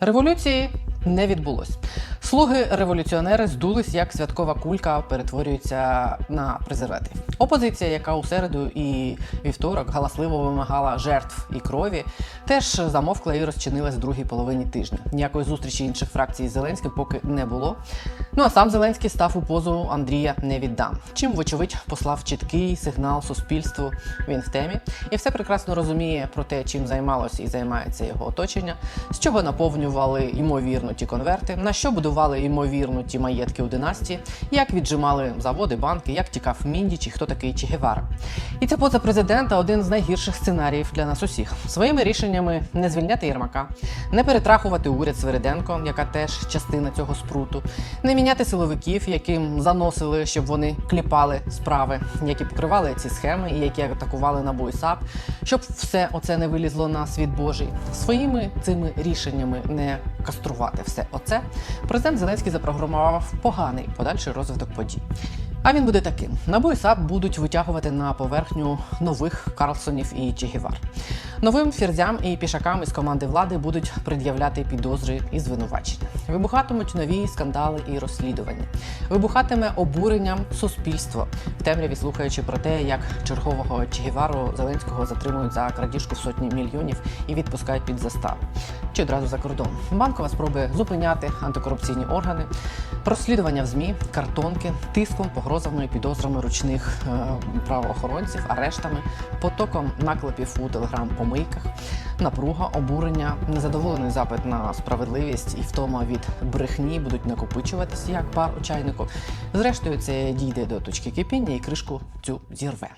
Революції не відбулось. Слуги революціонери здулись, як святкова кулька перетворюється на презерватив. Опозиція, яка у середу і вівторок галасливо вимагала жертв і крові, теж замовкла і розчинилась в другій половині тижня. Ніякої зустрічі інших фракцій з Зеленським поки не було. Ну а сам Зеленський став у позу Андрія не віддам. Чим, вочевидь, послав чіткий сигнал суспільству. Він в темі і все прекрасно розуміє про те, чим займалося і займається його оточення, з чого наповнювали ймовірно ті конверти, на що будували ймовірно ті маєтки у династії, як віджимали заводи, банки, як тікав Міндіч і хто такий Че Гевара. І ця поза президента один з найгірших сценаріїв для нас усіх. Своїми рішеннями не звільняти Єрмака, не перетрахувати уряд Свириденко, яка теж частина цього спруту, не міняти силовиків, яким заносили, щоб вони кліпали справи, які покривали ці схеми і які атакували на САП, щоб все оце не вилізло на світ Божий. Своїми цими рішеннями не каструвати все оце. Президент Зеленський запрограмував поганий подальший розвиток подій. А він буде таким: НАБУ і САП будуть витягувати на поверхню нових Карлсонів і Чегівар. Новим фірзям і пішакам із команди влади будуть пред'являти підозри і звинувачення. Вибухатимуть нові скандали і розслідування. Вибухатиме обуренням суспільство в темряві, слухаючи про те, як чергового Чегівару Зеленського затримують за крадіжку сотні мільйонів і відпускають під заставу чи одразу за кордон. Банкова спробує зупиняти антикорупційні органи, розслідування в змі, картонки, тиском, погрозами підозрами ручних е, правоохоронців, арештами, потоком наклепів у телеграм-помийках, напруга, обурення, незадоволений запит на справедливість і втома від брехні будуть накопичуватися як пар у чайнику. Зрештою, це дійде до точки кипіння і кришку цю зірве.